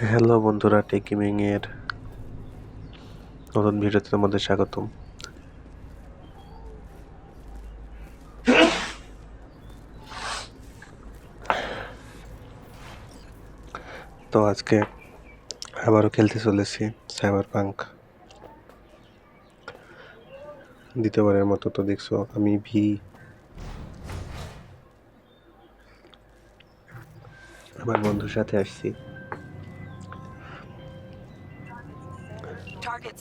Hello বন্ধুরা, take gaming এর নতুন ভিডিওতে তোমাদের স্বাগতম। তো আজকে আবারও খেলতে চলেছি সাইবার পাঙ্ক দ্বিতীয়বারের মতো তো দেখছ আমি ভি আমার বন্ধুর সাথে আসছি। এর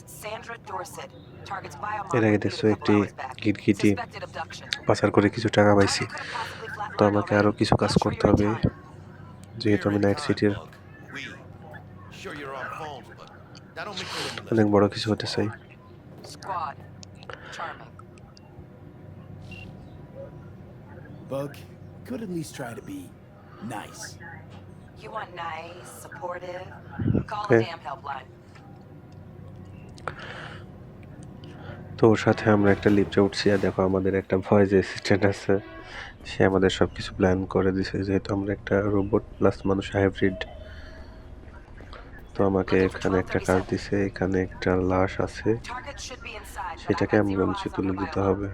আগে biomarker দেখছ একটি abduction. পাচার করে কিছু টাকা পাইছি তো আমাকে আরও already. কিছু কাজ করতে হবে. যেহেতু আমি নাইট সিটির অনেক বড় কিছু হতে চাই Squad. Charming. Bug, could at least try to be nice. You want nice, supportive? Call Okay. the damn helpline. তো ওর সাথে আমরা একটা লিফটে উঠছি আর দেখো আমাদের একটা ভয়েস অ্যাসিস্ট্যান্ট আছে। সে আমাদের সব কিছু প্ল্যান করে দিছে যেহেতু আমরা একটা রোবট প্লাস মানুষ হাইব্রিড তো আমাকে এখানে একটা কাজ দিছে এখানে একটা লাশ আছে। সেটাকে অ্যাম্বুলেন্সে তুলে দিতে হবে।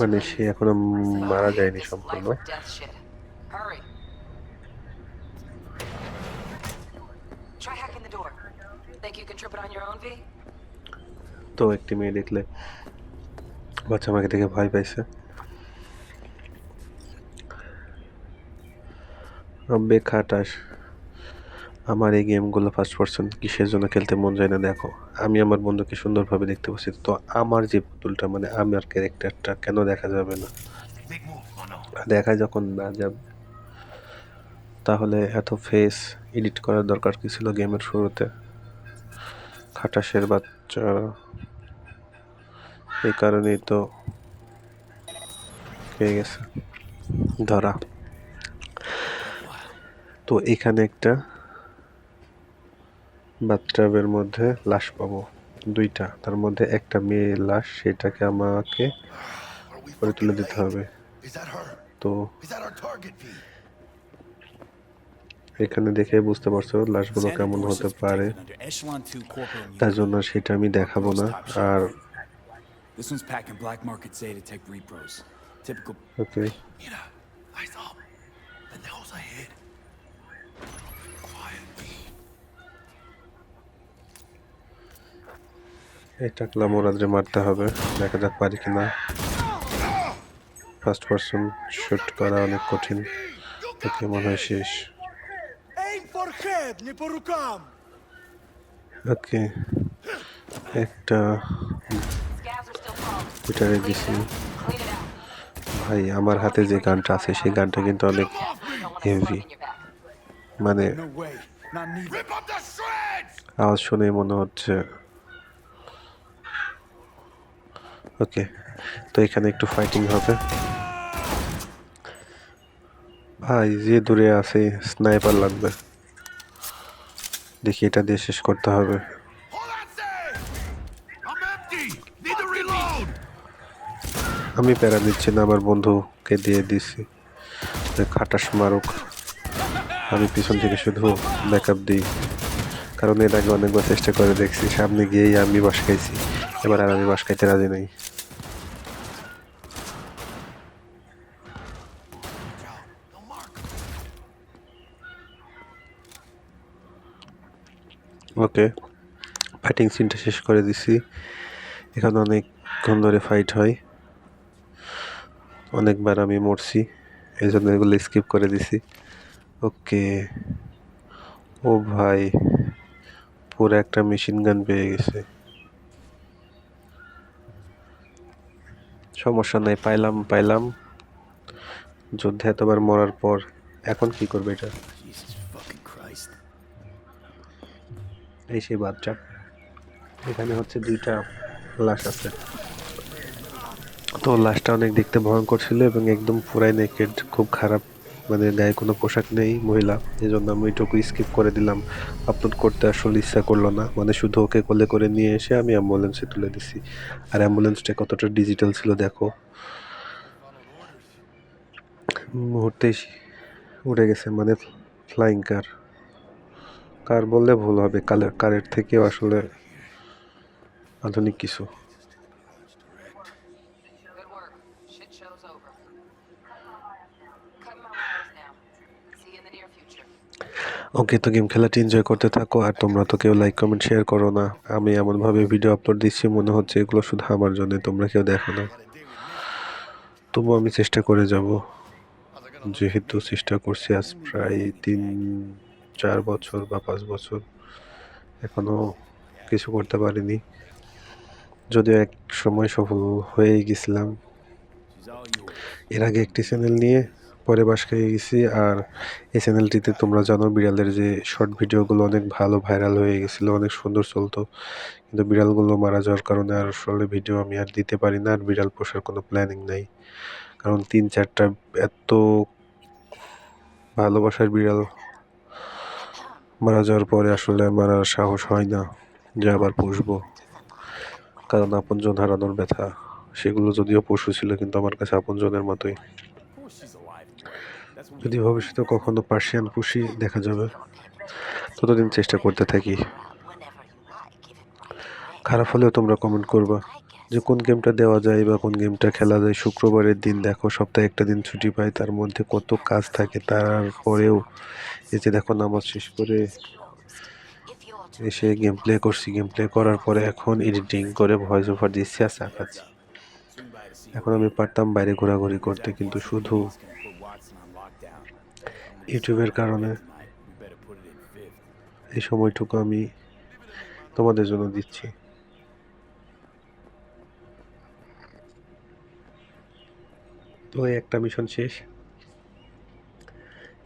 মানে সে এখনও মারা যায়নি সম্পূর্ণ. Try hacking the door. তো একটি মেয়ে দেখলে বাচ্চা আমাকে দেখে ভয় পাইছে। আব্বে খাটাস, আমার এই গেমগুলো ফার্স্ট পার্সন কিসের জন্য খেলতে মন যায় না দেখো। আমি আমার বন্ধুকে সুন্দরভাবে দেখতে পাচ্ছি, তো আমার যে পুতুলটা মানে আমার ক্যারেক্টারটা কেন দেখা যাবে না. দেখা যখন না যাবে, তাহলে এত ফেস এডিট করার দরকার কি ছিল গেমের শুরুতে? খাটাসের বাচ্চা। এই কারণেই তো হয়ে গেছে? ধরা। তো এখানে একটা বাথটাবের মধ্যে লাশ পাবো দুইটা। তার মধ্যে একটা মেয়ের লাশ সেটাকে আমাকে করে তুলে দিতে হবে। তো এখানে দেখে বুঝতে পারছ লাশগুলো কেমন হতে পারে। তার জন্য সেটা আমি দেখাবো না। আর This one's packing black market say to take repros. Typical. Okay. মারতে হবে। দেখা যাক পারি কিনা। ফার্স্ট পার্সন শুট করা অনেক কঠিন। তো কেমন হয় শেষ। for head, не по рукам! ওকে একটা Scavs are still crawling. এটারে Clean দিছি it out. Clean it out. ভাই আমার হাতে যে গানটা আছে সেই গানটা কিন্তু অনেক Don't want a heavy slug in your back. মানে No way. Not neither. Rip up the shreds! আওয়াজ শুনে মনে হচ্ছে ওকে তো এখানে একটু ফাইটিং হবে ভাই যে দূরে আছে স্নাইপার লাগবে দেখি এটা দিয়ে শেষ করতে হবে! আমি প্যারা দিচ্ছি না আমার বন্ধুকে দিয়ে দিছি। খাটাস মারুক। আমি পিছন থেকে শুধু ব্যাকআপ দিই। কারণ এর আগে অনেকবার চেষ্টা করে দেখছি সামনে গিয়েই আমি বাস খাইছি। এবার আর আমি বাস খাইতে রাজি নাই। ওকে। ফাইটিং সিনটা শেষ করে দিছি। এখানে অনেকক্ষণ ধরে ফাইট হয়। অনেকবার আমি মরছি। এই জন্য এগুলো স্কিপ করে দিছি। ওকে। ও ভাই, পুরো একটা মেশিন গান পেয়ে গেছে। সমস্যা নাই, পাইলাম পাইলাম। যুদ্ধে এতবার মরার পর এখন কি করবে এটা? এই সেই বাচ্চা। এখানে হচ্ছে দুইটা লাশ আছে। তো লাশটা অনেক দেখতে ভয়ঙ্কর ছিল এবং একদম পুরাই নেকেড খুব খারাপ। মানে গায়ে কোনো পোশাক নেই, মহিলা। এই জন্য আমি ওইটুকু স্কিপ করে দিলাম। আপলোড করতে আসলে ইচ্ছা করল না। মানে শুধু ওকে কোলে করে নিয়ে এসে আমি অ্যাম্বুলেন্সে তুলে দিছি। আর অ্যাম্বুলেন্সটা কতটা ডিজিটাল ছিল দেখো। মুহূর্তেই উড়ে গেছে মানে ফ্লাইং কার কার বললে ভুল হবে? কালের, কারের থেকেও আসলে আধুনিক কিছু. ওকে, তো গেম খেলাটি এনজয় করতে থাকো আর তোমরা তো কেউ লাইক কমেন্ট শেয়ার করো না। আমি এমনভাবে ভিডিও আপলোড দিচ্ছি, মনে হচ্ছে এগুলো শুধু আমার জন্য, তোমরা কেউ দেখো না। তবু আমি চেষ্টা করে যাব। যেহেতু চেষ্টা করছি আজ প্রায় তিন চার বছর বা পাঁচ বছর এখনও কিছু করতে পারিনি। যদিও এক সময় সফল হয়ে গেছিলাম. এর আগে একটি চ্যানেল নিয়ে পরে বাস খেয়ে গেছি আর এই চ্যানেলটিতে তোমরা জানো বিড়ালের যে শর্ট ভিডিওগুলো অনেক ভালো ভাইরাল হয়ে গেছিল, অনেক সুন্দর চলতো। কিন্তু বিড়ালগুলো মারা যাওয়ার কারণে আর আসলে ভিডিও আমি আর দিতে পারি না, আর বিড়াল পোষার কোনো প্ল্যানিং নাই। কারণ তিন চারটা এত ভালোবাসার বিড়াল মারা যাওয়ার পরে আসলে আমার আর সাহস হয় না যে আবার পুষবো। কারণ আপনজন হারানোর ব্যথা। সেগুলো যদিও পশু ছিল, কিন্তু আমার কাছে আপনজনের মতোই। যদি ভবিষ্যতে কখনো পার্সিয়ান পুষি দেখা যাবে, ততদিন চেষ্টা করতে থাকি। খারাপ হলেও তোমরা কমেন্ট করবা। যে কোন গেমটা দেওয়া যায় বা কোন গেমটা খেলা যায়, শুক্রবারের দিন দেখো, সপ্তাহে একটা দিন ছুটি পাই তার মধ্যে কত কাজ থাকে তারপরেও এই যে দেখো নামাজ শেষ করে এসে গেম প্লে করছি গেম প্লে করার পরে এখন এডিটিং করে ভয়েস ওভার দিচ্ছি আর চা খাচ্ছি swing by to see এখন আমি পারতাম বাইরে ঘোরাঘুরি করতে, কিন্তু শুধু. ইউটিউবের কারণে. এই সময়টুকু আমি তোমাদের জন্য দিচ্ছি তো এই একটা মিশন শেষ।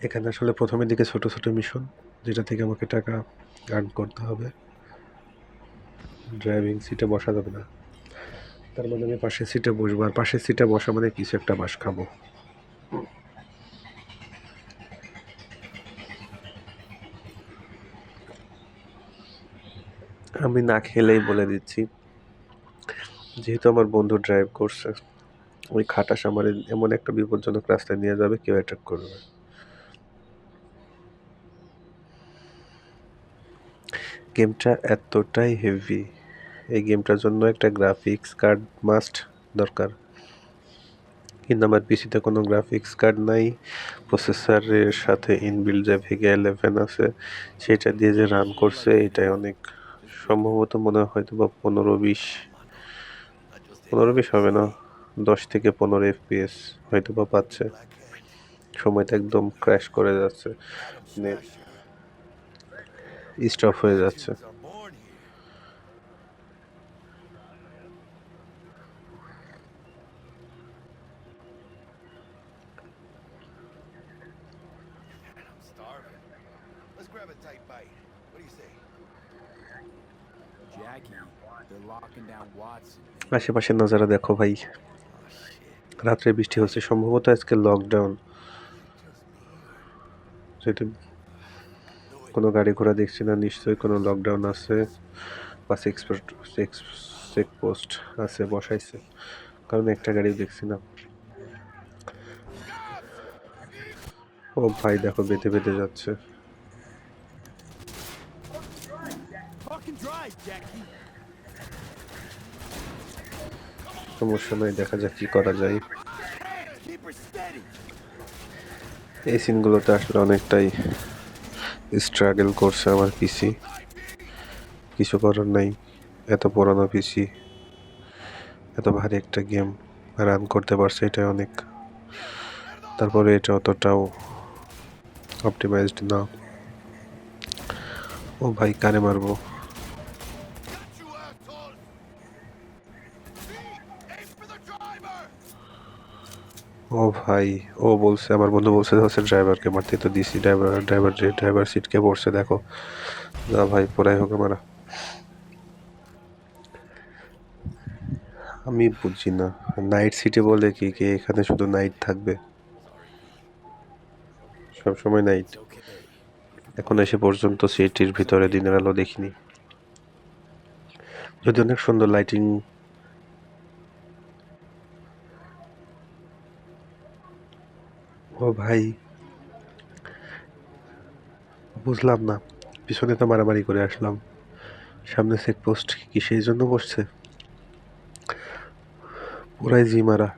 এখানে আসলে প্রথমের দিকে ছোট ছোট মিশন যেটা থেকে আমাকে টাকা আর্ন করতে হবে। ড্রাইভিং সিটে বসা যাবে না। তার মানে আমি পাশের সিটে বসবো, আর পাশের সিটে বসা মানে কিছু একটা বাস খাব। আমি না খেলেই বলে দিচ্ছি, যেহেতু আমার বন্ধু ড্রাইভ করছে। ওই খাটাস আমার এমন একটা বিপজ্জনক রাস্তায় নিয়ে যাবে, কেউ অ্যাটাক করবে। গেমটা এতটাই হেভি এই গেমটার জন্য একটা গ্রাফিক্স কার্ড মাস্ট দরকার। কিন্তু আমার পিসিতে কোনো গ্রাফিক্স কার্ড নাই প্রসেসরের সাথে ইনবিল্ড যে ভেগে ইলেভেন আছে, সেটা দিয়ে যে রান করছে, এটাই অনেক। সম্ভবত মনে হয় হয়তো বা পনেরো বিশ পনেরো বিশ হবে না? দশ থেকে পনেরো এফপিএস হয়তো বা পাচ্ছে সময়টা একদম ক্র্যাশ করে যাচ্ছে মানে স্টপ হয়ে যাচ্ছে. আশেপাশে নজারা দেখো ভাই রাত্রে বৃষ্টি হচ্ছে, সম্ভবত আজকে লকডাউন যেহেতু কোনো গাড়ি ঘোড়া দেখছি না, নিশ্চয়ই কোনো লকডাউন আছে বা চেক পোস্ট আছে, বসাইছে। কারণ একটা গাড়ি দেখছি না। ও ভাই, দেখো বেঁধে বেঁধে যাচ্ছে। সমস্যা নাই, দেখা যাক কি করা যায়. এই সিনগুলোতে আসলে অনেকটাই স্ট্রাগল করছে আমার পিসি কিছু করার নাই, এত পুরানো পিসি এত ভারী একটা গেম রান করতে পারছে এটা অনেক। তারপরে এটা অতটাও অপটিমাইজড না। ও ভাই কানে মারবো? ও ভাই, ও বলছে, আমার বন্ধু বলছে, হচ্ছে ড্রাইভারকে মারতে। তো দিছি ড্রাইভার ড্রাইভার যে ড্রাইভার সিটকে পড়ছে, দেখো। না ভাই পুরাই হোক মারা আমি বুঝি না নাইট সিটে বলে কি, কে এখানে শুধু নাইট থাকবে? সব সময় নাইট এখন এসে পর্যন্ত সিটির ভিতরে দিনের আলো দেখিনি। যদি অনেক সুন্দর লাইটিং ও ভাই, বুঝলাম না। পিছনে তো মারামারি করে আসলাম। সামনে চেকপোস্ট কি সেই জন্য বসছে? পুরাই জি মারা।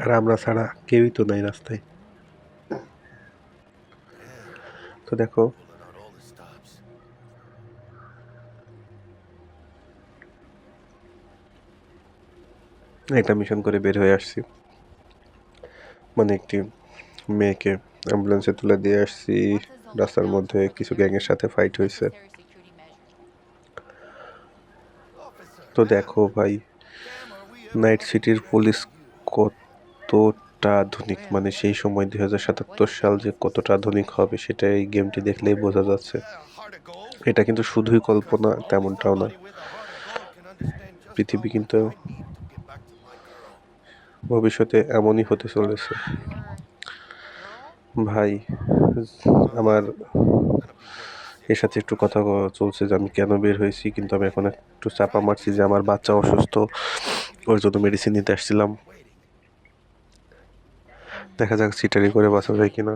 আর আমরা ছাড়া কেউই তো নাই রাস্তায়। তো দেখো একটা মিশন করে বের হয়ে আসছি। মানে একটি মেয়েকে অ্যাম্বুলেন্সে তুলে দিয়ে আসছি। রাস্তার মধ্যে কিছু গ্যাংয়ের সাথে ফাইট হয়েছে। তো দেখো ভাই নাইট সিটির পুলিশ কতটা আধুনিক মানে সেই সময় দুই হাজার সাতাত্তর সাল যে কতটা আধুনিক হবে, সেটা এই গেমটি দেখলেই বোঝা যাচ্ছে. এটা কিন্তু শুধুই কল্পনা, তেমনটাও না পৃথিবী a ভবিষ্যতে এমনই হতে চলেছে। ভাই, আমার এর সাথে একটু কথা চলছে যে আমি কেন বের হয়েছি, কিন্তু আমি এখন একটু চাপা মারছি যে আমার বাচ্চা অসুস্থ, ওর জন্য মেডিসিন নিতে আসছিলাম। দেখা যাক সিটারি করে বাঁচা যায় কিনা।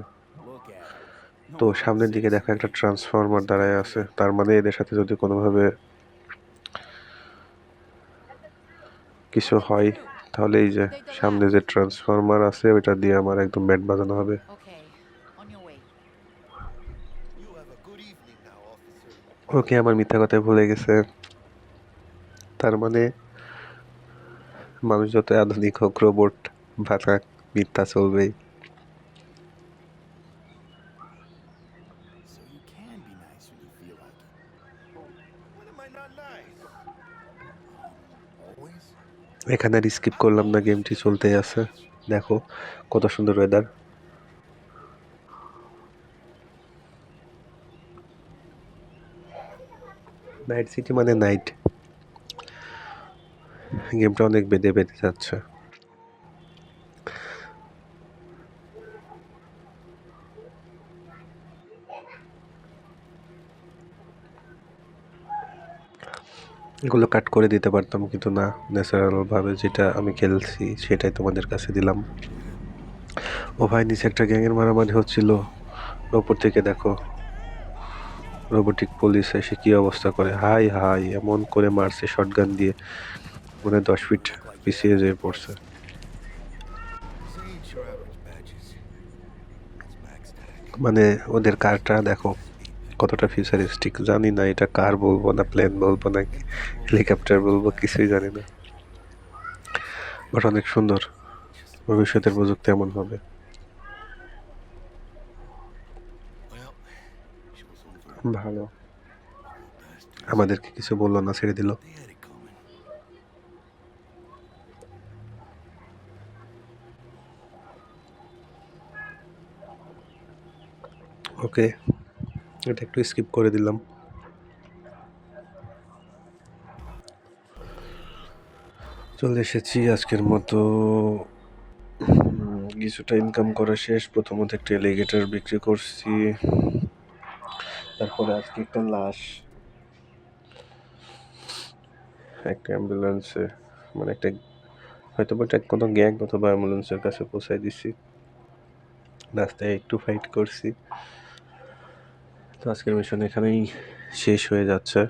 তো সামনের দিকে দেখা একটা ট্রান্সফরমার দাঁড়ায় আছে। তার মানে এদের সাথে যদি কোনোভাবে কিছু হয় তাহলে এই যে সামনে যে ট্রান্সফরমার আছে, ওইটা দিয়ে আমার একদম ব্যাট বাজানো হবে. ওকে, আমার মিথ্যা কথা ভুলে গেছে তার মানে মানুষ যত আধুনিক হোক রোবট ভাষা মিথ্যা চলবেই এখানে আর স্কিপ করলাম না গেমটি চলতে আছে। দেখো, কত সুন্দর ওয়েদার নাইট সিটি মানে নাইট গেমটা অনেক বেঁধে বেঁধে যাচ্ছে। এগুলো কাট করে দিতে পারতাম, কিন্তু না ন্যাচারালভাবে যেটা আমি খেলছি সেটাই তোমাদের কাছে দিলাম। ও ভাই, নিচে একটা গ্যাংয়ের মারামারি হচ্ছিল। ওপর থেকে দেখো। রোবোটিক পুলিশ এসে কী অবস্থা করে? হাই হাই, এমন করে মারছে শটগান দিয়ে। মনে দশ ফিট পিছিয়ে যেয়ে পড়ছে. মানে ওদের কারটা দেখো কতটা ফিউচারিস্টিক জানি না এটা কার বলব না প্লেন বলব না হেলিকপ্টার বলব, কিছুই জানি না। বাট অনেক সুন্দর, ভবিষ্যতের প্রযুক্তি এমন হবে. ভালো। আমাদেরকে কিছু বলল না, ছেড়ে দিল। ওকে এটা একটু স্কিপ করে দিলাম। চলে এসেছি আজকের মতো। কিছুটা ইনকাম করা শেষ। প্রথমত একটা এলিগেটর বিক্রি করছি। তারপরে আজকে একটা লাশ। একটা অ্যাম্বুলেন্সে মানে একটা হয়তো বা একটা কোনো গ্যাং অথবা অ্যাম্বুলেন্সের কাছে পৌঁছাই দিছি। রাস্তায় একটু ফাইট করছি। তো আজকের মিশন এখানেই শেষ হয়ে যাচ্ছে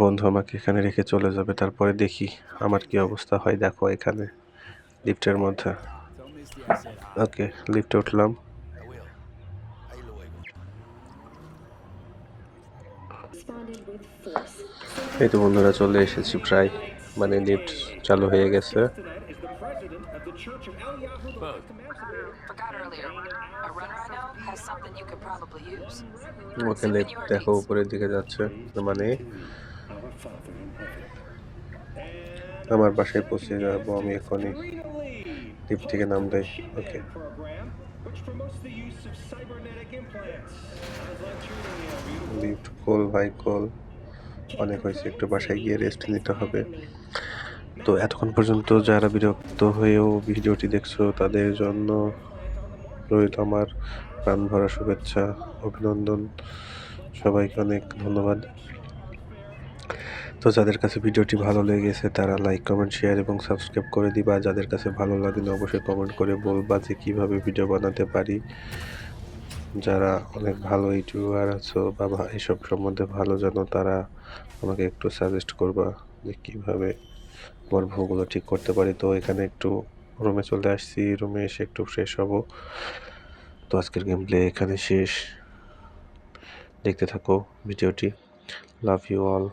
বন্ধু আমাকে এখানে রেখে চলে যাবে, তারপরে দেখি আমার কি অবস্থা হয় দেখো এখানে লিফটের মধ্যে. ওকে, লিফটে উঠলাম. এই তো বন্ধুরা, চলে এসেছি প্রায় মানে লিফট চালু হয়ে গেছে। ওকে লিফট দেখো, উপরের দিকে যাচ্ছে মানে আমার পাশে পৌঁছে যাব আমি এখনই। লিফট থেকে নাম দেয় ওকে। লিফট কল ভাই কল অনেক হয়েছে, একটু বাসায় গিয়ে রেস্ট নিতে হবে। তো এতক্ষণ পর্যন্ত যারা বিরক্ত হয়েও ভিডিওটি দেখছ, তাদের জন্য রইল আমার প্রাণ ভরা শুভেচ্ছা, অভিনন্দন। সবাইকে অনেক ধন্যবাদ। তো যাদের কাছে ভিডিওটি ভালো লেগেছে, তারা লাইক কমেন্ট শেয়ার এবং সাবস্ক্রাইব করে দিবা। যাদের কাছে ভালো লাগেনি, অবশ্যই কমেন্ট করে বলবা যে কীভাবে ভিডিও বানাতে পারি। যারা অনেক ভালো ইউটিউবার আছো বা এসব সম্বন্ধে ভালো জানো, তারা আমাকে একটু সাজেস্ট করবা যে কীভাবে গর্ভগুলো ঠিক করতে পারি। তো এখানে একটু রুমে চলে আসছি রুমে এসে একটু ফ্রেশ হব। তো আজকের গেম প্লে এখানে শেষ। দেখতে থাকো ভিডিওটি। Love you all